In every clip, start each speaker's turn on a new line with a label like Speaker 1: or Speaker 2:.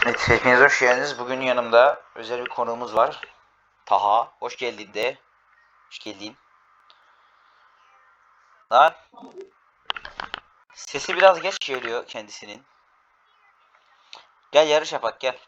Speaker 1: Evet, hepiniz hoş geldiniz. Bugün yanımda özel bir konuğumuz var. Taha, hoş geldin de. Hoş geldin. Lan. Sesi biraz geç geliyor kendisinin. Gel yarış yapak gel.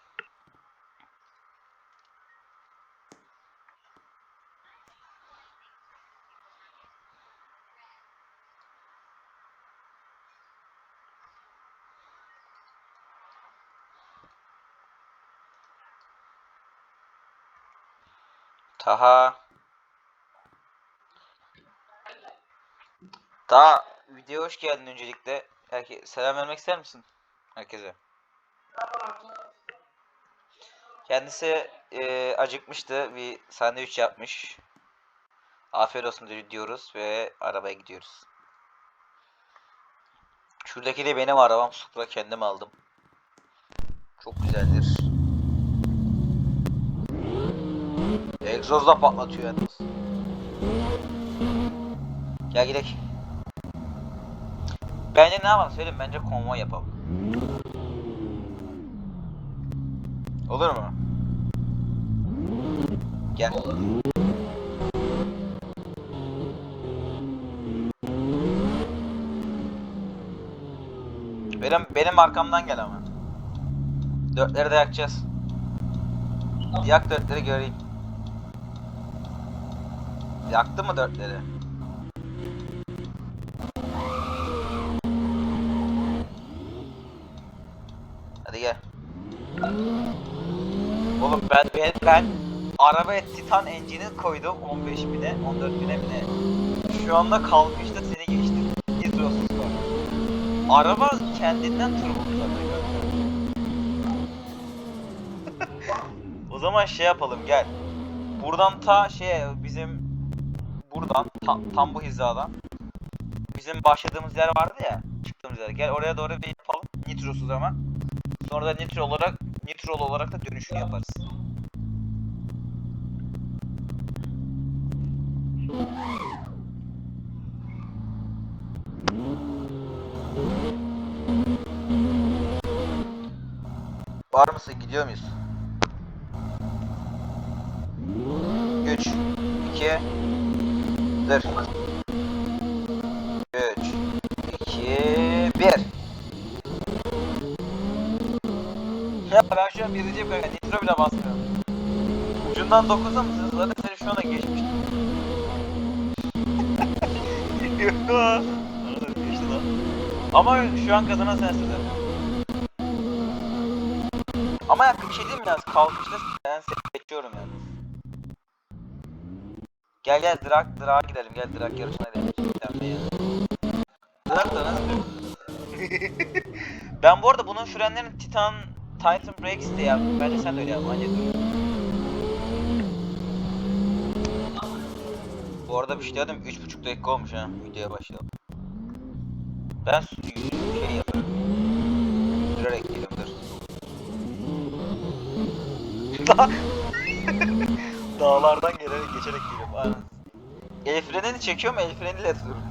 Speaker 1: Taha. Taha videoya hoş geldin öncelikle. Herke selam vermek ister misin? Herkese. Kendisi e, acıkmıştı. Bir sandviç yapmış. Afiyet olsun di- diyoruz ve arabaya gidiyoruz. Şuradaki de benim arabam. Supra kendim aldım. Çok güzeldir. Egzozla patlatıyor yalnız. Gel gidelim. Bence ne yapalım söyleyeyim bence konvoy yapalım. Olur mu? Gel. Benim benim arkamdan gel ama. Dörtleri de yakacağız. Yak dörtleri göreyim. Yaktı mı dörtleri? Hadi gel. Oğlum ben ben, ben arabaya Titan engine'i koydum 15 bine 14 bine bine. Şu anda kalkışta seni geçtim. Nitrosuz var. Araba kendinden turbo zaten O zaman şey yapalım gel. Buradan ta şey bizim buradan ta- tam bu hizadan bizim başladığımız yer vardı ya çıktığımız yer. Gel oraya doğru bir yapalım. Nitrosuz ama. Sonra da nitro olarak nitrol olarak da dönüşünü yaparız. Var mısın? Gidiyor muyuz? 3 2 Dur. 3 2 1 Ya ben şu an birinciyim kanka. Nitro bile basmıyorum. Ucundan dokunsa mısınız? Zaten seni şu anda geçmiştim. Arada geçti lan. Ama şu an kazanan sensin. Ama ya bir şey diyeyim mi yalnız? Kalkışta Gel gel drag drag gidelim gel drag yarışına gidelim. Drag da nasıl? ben bu arada bunun frenlerini Titan Titan Brakes diye yaptım. Bence sen de öyle yap. Anca dur. Bu arada bir şey dedim 3.5 dakika olmuş ha videoya başlayalım. Ben şey yapıyorum. Sürerek geliyorum dur. Da- Dağlardan gelerek geçerek geliyorum. Aynen. El frenini çekiyorum el freniyle tutuyorum.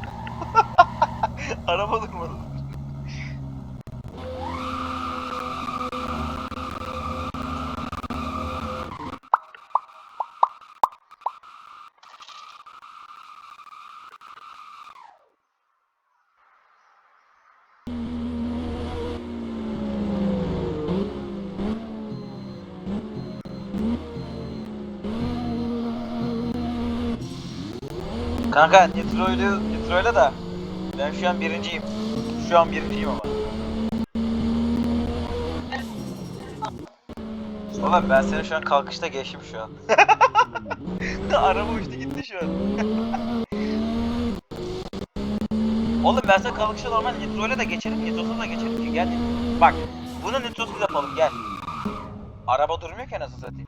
Speaker 1: Araba durmadı. Kanka Nitro'yla Nitro'yla da ben şu an birinciyim. Şu an birinciyim ama. Oğlum ben seni şu an kalkışta geçtim şu an. Araba uçtu gitti şu an. Oğlum ben sana kalkışta normal Nitro'yla da geçerim, Nitro'suz da geçerim ki gel. Bak, bunu Nitro'suz yapalım gel. Araba durmuyor ki nasıl satayım.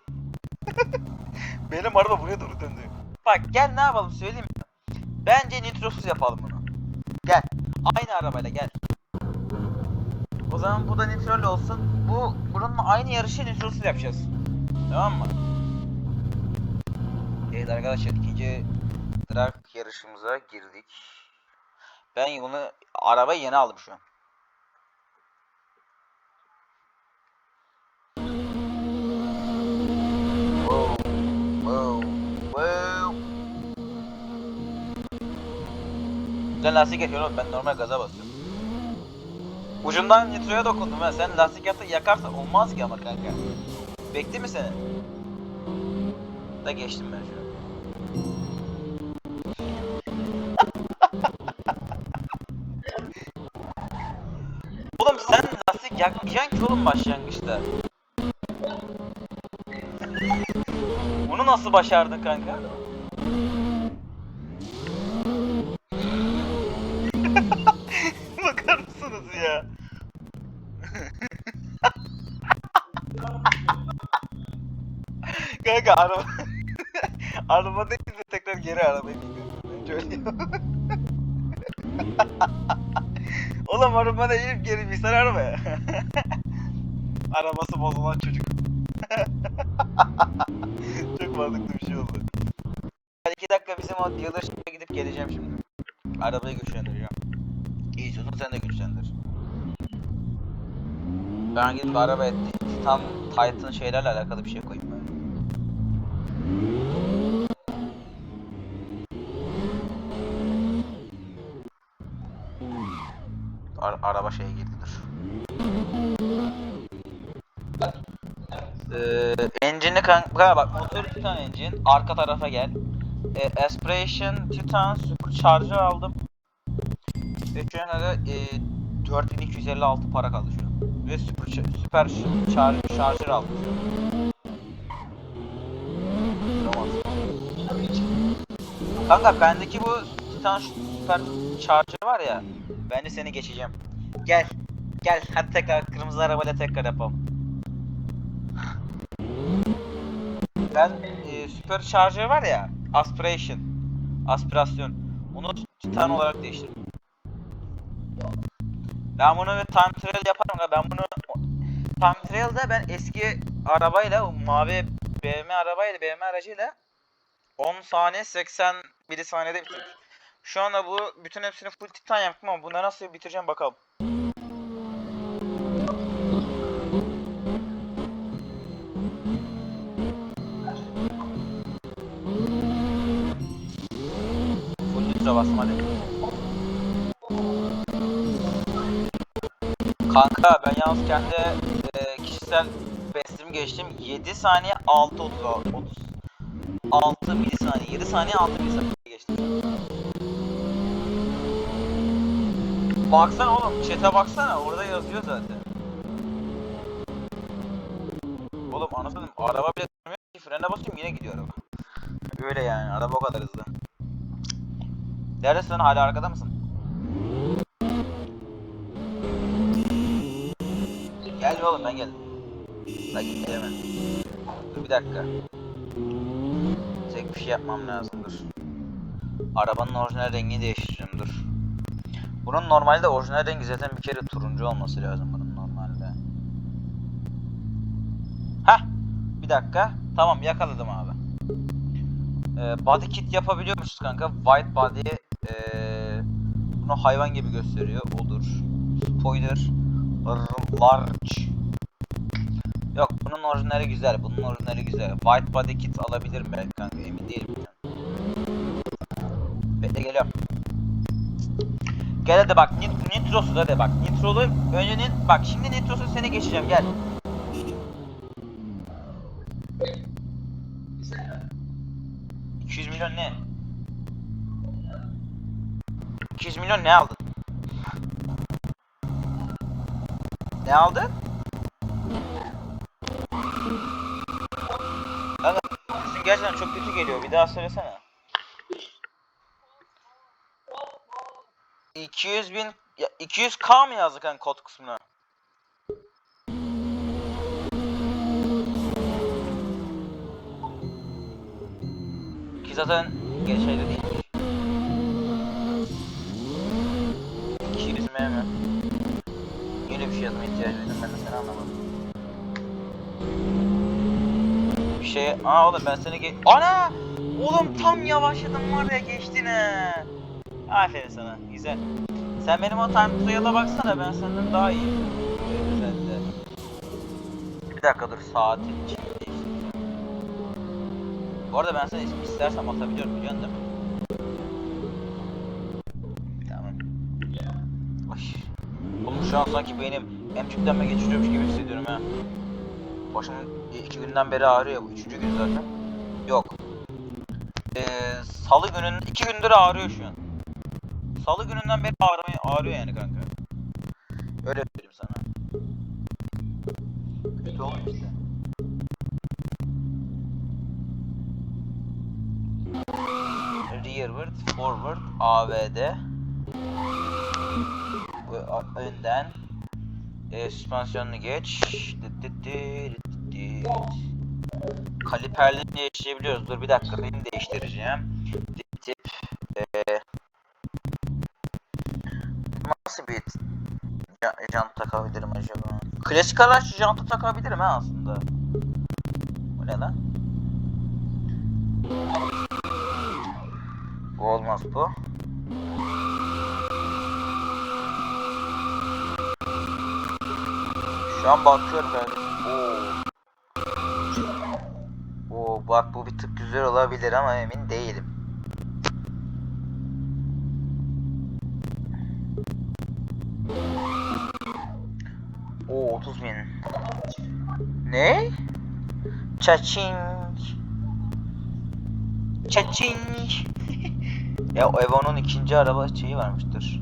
Speaker 1: Benim araba buraya doğru döndü. Bak gel ne yapalım söyleyeyim? Bence nitrosuz yapalım bunu. Gel. Aynı arabayla gel. O zaman bu da nitrol olsun. Bu bununla aynı yarışı nitrosuz yapacağız. Tamam mı? Evet arkadaşlar ikinci drag yarışımıza girdik. Ben bunu arabayı yeni aldım şu an. Üstten lastik yakıyor oğlum ben normal gaza basıyorum. Ucundan nitroya dokundum ha. Sen lastik yaktın yakarsan olmaz ki ama kanka. Bekli mi seni? Da geçtim ben şu an. Oğlum sen lastik yakmayacaksın ki oğlum başlangıçta. Bunu nasıl başardın kanka? Bakar mısınız ya? kanka araba... araba değil de tekrar geri arabaya biniyorum. Önce öyle Oğlum arabada inip geri bir sarı arabaya. Arabası bozulan çocuk. Çok mantıklı bir şey oldu. Ben iki dakika bizim o dealership'e gidip geleceğim şimdi. Arabayı güçlendireceğim. İyi istiyorsan sen de güçlendir. Ben gidip arabaya Titan, Titan şeylerle alakalı bir şey koyayım ben. Ar- araba şeye girdi dur. Ee, engine'i kanka bak motor Titan engine arka tarafa gel. Ee, Aspiration Titan Supercharger aldım. Ve şu an e, 4256 para kaldı şu. Ve Charger aldım şu an. Tamam. Kanka bendeki bu Titan Super Charger var ya. Ben de seni geçeceğim. Gel. Gel hadi tekrar kırmızı arabayla tekrar yapalım. Ben e, Supercharger var ya, aspiration, aspirasyon. Onu Titan olarak değiştirdim. Ben bunu bir time trial yaparım. ya, Ben bunu time trial'da ben eski arabayla, mavi BMW arabayla, BMW aracıyla 10 saniye 80 milisaniyede bitirdim. Şu anda bu bütün hepsini full Titan yaptım ama bunları nasıl bitireceğim bakalım. Full nitro bastım hadi. Kanka ben yalnız kendi e, kişisel bestimi geçtim. 7 saniye 6 30 30 6 milisaniye 7 saniye 6 milisaniye geçtim. Baksana oğlum chat'e baksana orada yazıyor zaten. Oğlum anasını araba bile durmuyor ki frene basıyorum yine gidiyor araba. Öyle yani araba o kadar hızlı. Neredesin hala arkada mısın? Gel oğlum ben geldim. La git hemen. Dur bir dakika. Tek bir şey yapmam lazım dur. Arabanın orijinal rengini değiştireceğim dur. Bunun normalde orijinal rengi zaten bir kere turuncu olması lazım bunun normalde. Hah! Bir dakika. Tamam yakaladım abi. Ee, body kit yapabiliyormuşuz kanka. White body ee, bunu hayvan gibi gösteriyor. Olur. Spoiler large. Yok bunun orijinali güzel. Bunun orijinali güzel. White body kit alabilirim belki kanka. Emin değilim. Bekle geliyorum. Gel hadi bak nit nitrosu hadi bak. Nitrolu önce nit bak şimdi nitrosu seni geçeceğim gel. ...200 milyon ne? 200 milyon ne aldın? Ne aldın? Gerçekten çok kötü geliyor. Bir daha söylesene. 200 bin... Ya 200k mı yazdı kanka kod kısmına? Ki zaten geçeyde değil. 200 M mi? Öyle bir şey yazmaya ihtiyacı duydum ben de seni anlamadım. Bir şey... Aa oğlum ben seni ge... Ana! Oğlum tam yavaşladım var ya geçtin he. Aferin sana. Güzel. Sen benim o time trial'a baksana ben senden daha iyi. Özellikle. Bir dakika dur saatin için değiştireceğim. Bu arada ben sana istersem atabiliyorum biliyorsun değil mi? Tamam. şu an sanki benim hem tüplenme geçiriyormuş gibi hissediyorum ha. Başım iki günden beri ağrıyor bu. Üçüncü gün zaten. Yok. Ee, salı günün iki gündür ağrıyor şu an. Salı gününden beri ağrıyor, ağrıyor yani kanka. Öyle söyleyeyim sana. Kötü olmuyor işte. Rearward, forward, AVD. Önden. E, süspansiyonunu geç. Kaliperlerini değiştirebiliyoruz. Dur bir dakika benim değiştireceğim. Dip tip. E, nasıl bir ja- jant takabilirim acaba? Klasik araç jantı takabilirim ha aslında. Bu ne lan? Bu olmaz bu. Şu an bakıyorum ben. Oo. Oo bak bu bir tık güzel olabilir ama emin değilim. Oo 30 bin. Ne? Çaçing. Çaçing. ya Evo'nun ikinci araba şeyi varmıştır.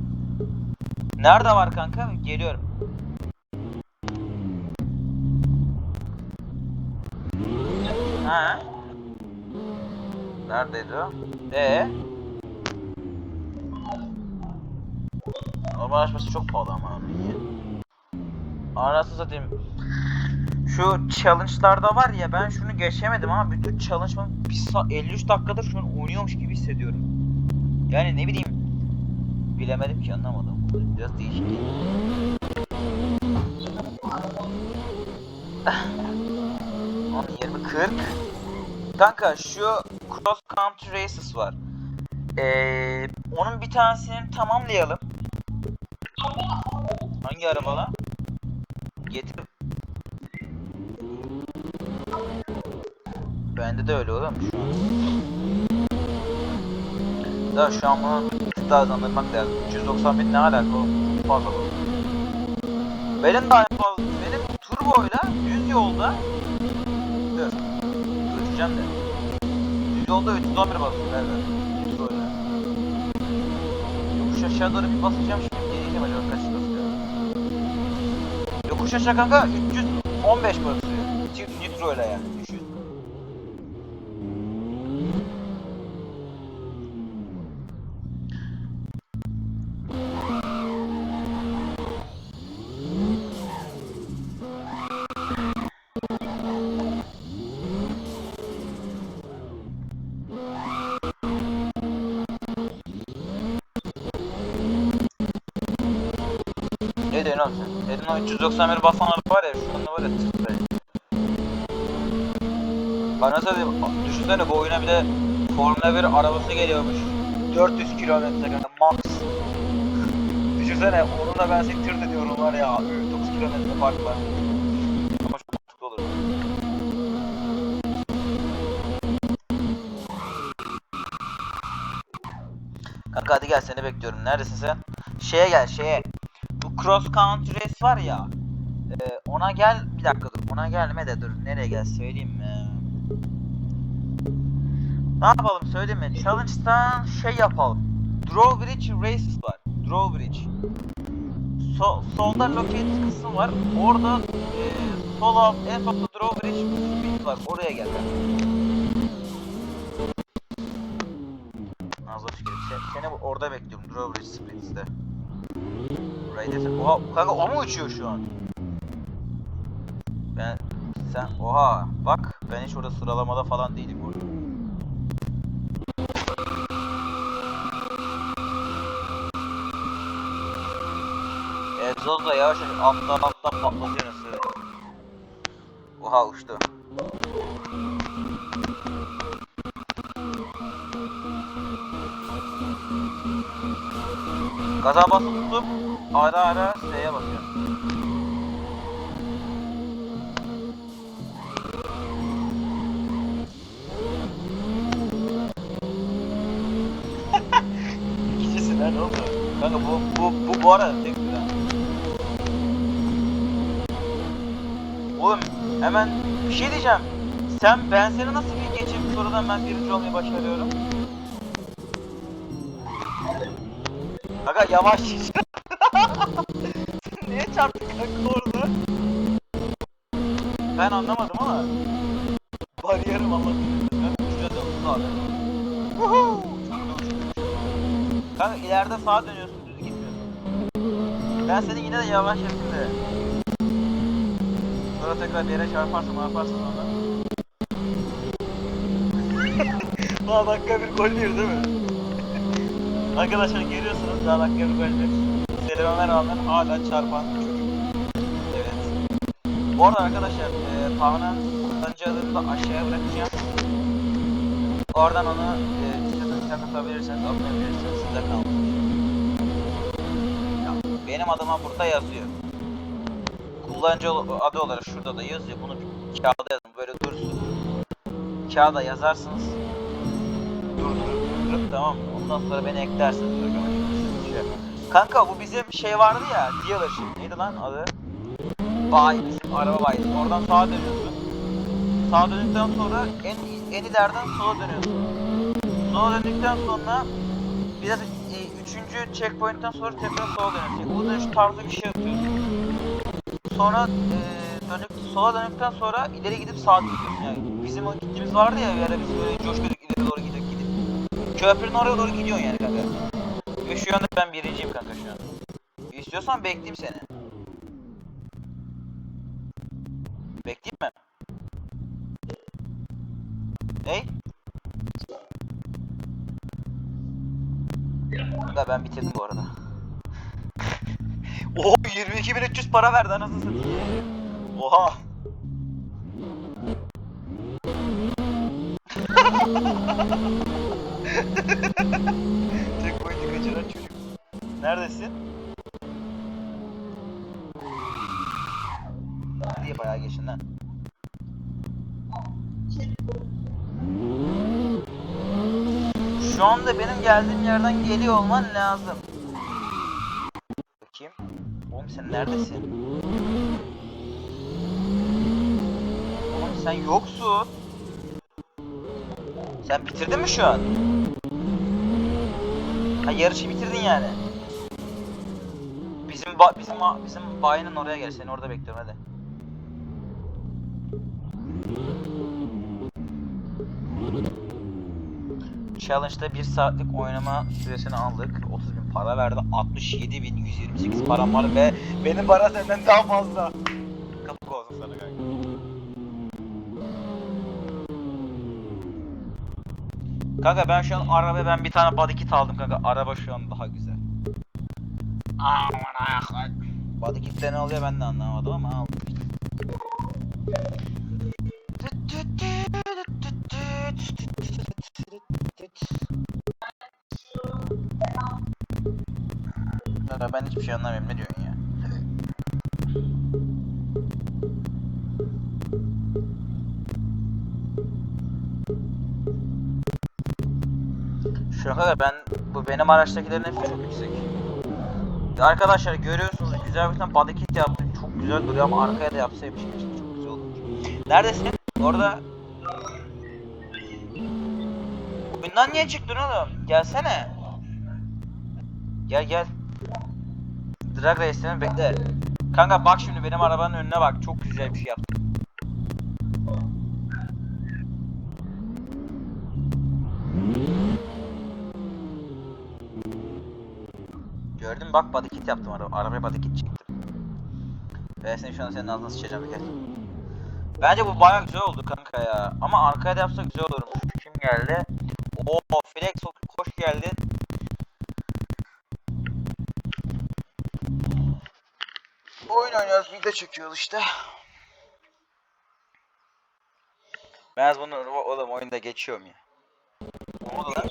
Speaker 1: Nerede var kanka? Geliyorum. Ha? Neredeydi o? Ee? Normal çok pahalı ama ya. Anasını satayım. Şu challenge'larda var ya ben şunu geçemedim ama bütün challenge'ımı bir sa- 53 dakikadır şu an oynuyormuş gibi hissediyorum. Yani ne bileyim bilemedim ki anlamadım. Biraz değişik. On 20 40. Kanka şu cross country races var. Ee, onun bir tanesini tamamlayalım. Hangi araba? Getir. Bende de öyle oğlum şu an. Da şu an bunu daha hızlandırmak lazım. 390 bin ne alaka oğlum? Fazla bu. Benim daha fazla. Benim turboyla düz yolda Dur. Ölçeceğim de. Yolda 311 basıyor. Düz yolda. Yokuş aşağı doğru bir basacağım şimdi. Deneyeceğim acaba kaç basıyor. Yokuş aşağı kanka 315 basıyor. Nitro ile yani. Oğlum sen? Dedin o 391 basan var ya şu anda var ya be. Bana söyleyeyim düşünsene bu oyuna bir de Formula 1 arabası geliyormuş. 400 kilometre kadar max. Düşünsene onunla ben seni tırt ediyorum var ya 9 kilometre fark var. Ama çok mantıklı olur. Kanka hadi gel seni bekliyorum. Neredesin sen? Şeye gel şeye. Cross country race var ya. e, ona gel bir dakika dur. Ona gelme de dur. Nereye gel söyleyeyim mi? Ne yapalım söyleyeyim mi? Challenge'dan şey yapalım. Drawbridge races var. Drawbridge. So, solda locate kısım var. Orada e, sol alt en sonunda drawbridge sprint var. Oraya gel. Nazlı. Sen, seni orada bekliyorum. Drawbridge Sprints'te. Raider'ın... Oha kanka o mu uçuyor şu an? Ben... Sen... Oha bak ben hiç orada sıralamada falan değilim orada. Egzoz da yavaş yavaş alttan alttan patlatıyor nasıl? Oha uçtu. Gaza basıp tutup ara ara S'ye basıyorum. İkisi lan oğlum. Kanka bu bu bu bu arada tek bir ha. Oğlum hemen bir şey diyeceğim. Sen ben seni nasıl bir geçip sorudan ben birinci olmayı başarıyorum? Aga yavaş. Kanka orada? Ben anlamadım ama. Bariyerim anladım. Ben uçuya döndüm abi. Kanka ileride sağa dönüyorsun düz gitmiyorsun. Ben seni yine de yavaş yapayım da. Sonra tekrar bir yere çarparsın çarparsın sonra. daha dakika bir gol bir değil mi? Arkadaşlar görüyorsunuz daha dakika bir gol bir. Selim'e rağmen hala çarpan. Bu arada arkadaşlar e, kullanıcı adını da aşağıya bırakacağım. Oradan onu e, istiyorsanız sen atabilirsiniz, atmayabilirsiniz. Size kalmış. Benim adıma burada yazıyor. Kullanıcı adı olarak şurada da yazıyor. Bunu kağıda yazın. Böyle dursun. Kağıda yazarsınız. Durdurup tamam mı? Ondan sonra beni eklersiniz. Şey. Kanka bu bizim şey vardı ya. Dealership. Neydi lan adı? Bay bizim araba bayisi. Oradan sağa dönüyorsun. Sağa döndükten sonra en en ileriden sola dönüyorsun. Sola döndükten sonra biraz e, üçüncü checkpoint'ten sonra tekrar sola dönüyorsun. Bu dönüş tarzı bir şey yapıyorsun. Sonra e, dönüp sola döndükten sonra ileri gidip sağa gidiyorsun. Yani bizim o gittiğimiz vardı ya bir ara biz böyle coşkuduk ileri doğru gidip gidip. Köprünün oraya doğru gidiyorsun yani kanka. Ve şu anda ben birinciyim kanka şu an. İstiyorsan bekleyeyim seni. Bekleyeyim mi? Ney? Kanka ben bitirdim bu arada. Oha 22.300 para verdi anasını satayım. Oha. Checkpoint'i kaçıran çocuk. Neredesin? Lan. Şu anda benim geldiğim yerden geliyor olman lazım. Bakayım. Oğlum sen neredesin? Oğlum sen yoksun. Sen bitirdin mi şu an? Ha yarışı bitirdin yani. Bizim ba bizim bizim bayinin oraya gel. Seni orada bekliyorum hadi. Challenge'da 1 saatlik oynama süresini aldık. 30 bin para verdi. 67 bin 128 param var ve benim para senden daha fazla. Kapık olsun sana kanka. Kanka ben şu an arabaya ben bir tane body kit aldım kanka. Araba şu an daha güzel. Aman. Body kit ne oluyor ben de anlamadım ama aldım. Kanka ben hiçbir şey anlamıyorum ne diyorsun ya? Şu an kadar ben bu benim araçtakilerin hepsi çok yüksek. Arkadaşlar görüyorsunuz güzel bir tane body kit yaptım. Çok güzel duruyor ama arkaya da yapsaymışım çok güzel olmuş. Neredesin? Orada. Oyundan niye çıktın oğlum? Gelsene. Gel gel. Drag Race'ini bekle. Kanka bak şimdi benim arabanın önüne bak. Çok güzel bir şey yaptım. Gördün bak body kit yaptım araba. Arabaya body kit çektim. Ve seni şu an senin ağzına sıçacağım gel. Bence bu bayağı güzel oldu kanka ya. Ama arkaya da yapsak güzel olurmuş. Kim geldi? Oo Flex hoş geldin. Oyun oynuyoruz, video çekiyoruz işte. Ben bunu oğlum oyunda geçiyorum ya. Ne oldu lan?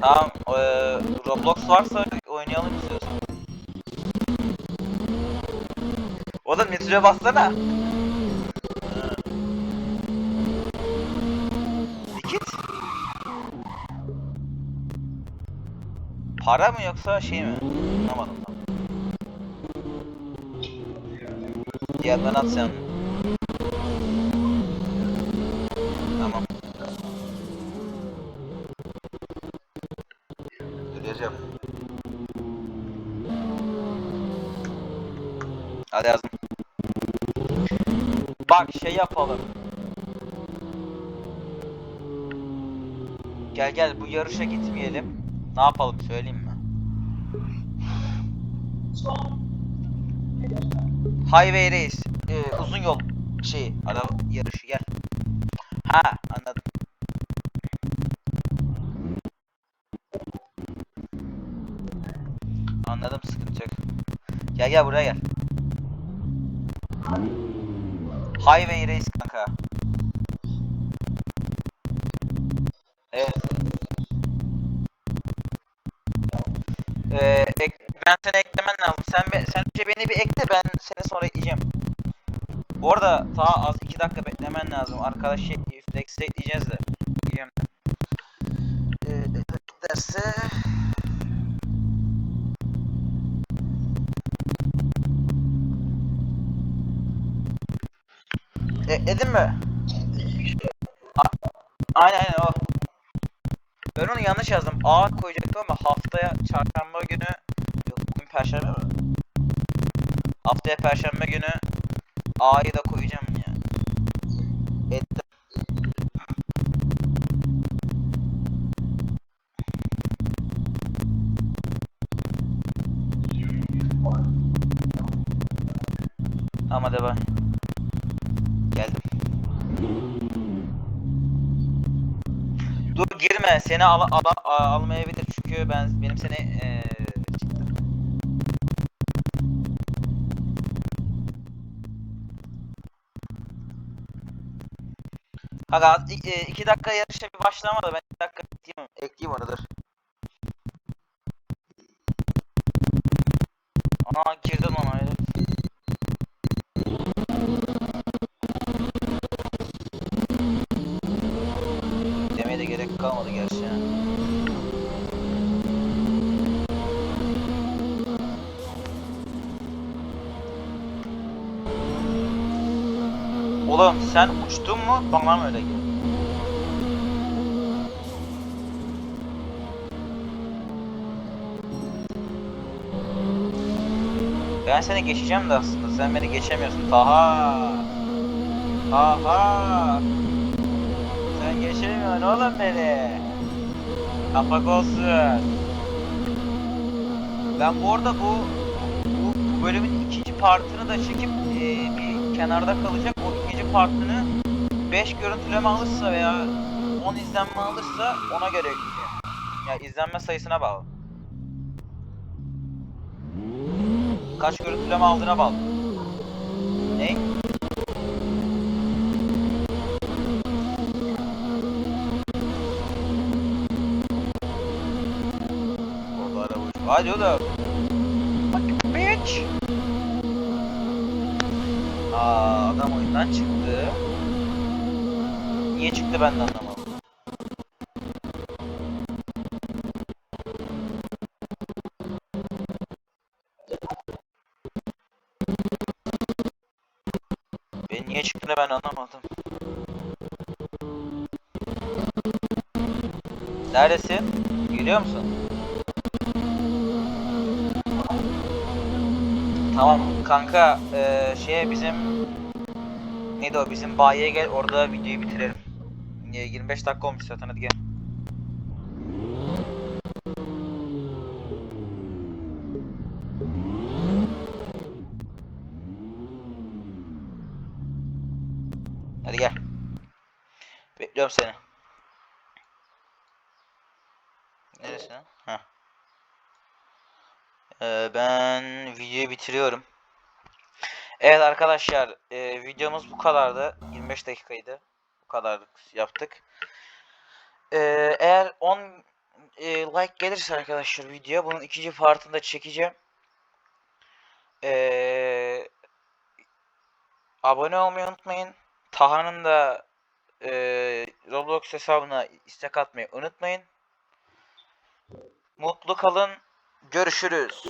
Speaker 1: Tamam, eee, Roblox varsa oynayalım istiyorsan. Oğlum nitroya bassana. nakit? Para mı yoksa şey mi? Anlamadım tam. Diğerden at sen. Tamam. Gireceğim. Hadi yazdım. Bak şey yapalım. Gel gel bu yarışa gitmeyelim. Ne yapalım söyleyeyim mi? Highway Race. Ee, uzun yol şeyi. Araba yarışı gel. Ha anladım. Anladım sıkıntı yok. Gel gel buraya gel. Highway Race kanka. Ben seni eklemen lazım. Sen be, sen önce beni bir ekle ben seni sonra ekleyeceğim. Bu arada daha az 2 dakika beklemen lazım. Arkadaş şey, Flex'e ekleyeceğiz de. Biliyorum. Ee, derse Ekledin mi? Aynen aynen o. Ben onu yanlış yazdım. A koyacaktım ama haftaya çarşamba günü perşembe mi? Haftaya perşembe günü A'yı da koyacağım ya. Ettim. Ama de bay. Geldim. Dur girme. Seni al, al, al- almayabilir çünkü ben benim seni eee çıktı. Az- i- e, iki dakika yarışa bir başlamadı. Ben iki dakika ekleyeyim, ekleyeyim onu dur. Ana girdin ona öyle. Demeye de gerek kalmadı gerçi Oğlum sen uçtun mu? Bana mı öyle geldi? Ben seni geçeceğim de aslında. Sen beni geçemiyorsun. Taha. Taha. Sen geçemiyorsun oğlum beni. Kapak olsun. Ben bu arada bu bu, bu bölümün ikinci partını da çekip e, bir kenarda kalacak. Partını 5 görüntüleme alırsa veya 10 izlenme alırsa ona göre ekleyeceğim. Ya izlenme sayısına bağlı. Kaç görüntüleme aldığına bağlı. Ne? Orada araba uçuyor. Bak bitch. Adam oyundan çıktı. Niye çıktı ben de anlamadım. Ben niye çıktığını ben anlamadım. Neredesin? Geliyor musun? Tamam kanka eee şeye bizim neydi o bizim bayiye gel orada videoyu bitirelim. Eee, 25 dakika olmuş zaten hadi gel. Hadi gel. Bekliyorum seni. Neresi? Ha. Ee, ben videoyu bitiriyorum. Evet arkadaşlar, e, videomuz bu kadardı. 25 dakikaydı. Bu kadar yaptık. Ee, eğer 10 e, like gelirse arkadaşlar video bunun ikinci partını da çekeceğim. Ee, abone olmayı unutmayın. Taha'nın da e, Roblox hesabına istek atmayı unutmayın. Mutlu kalın. Görüşürüz.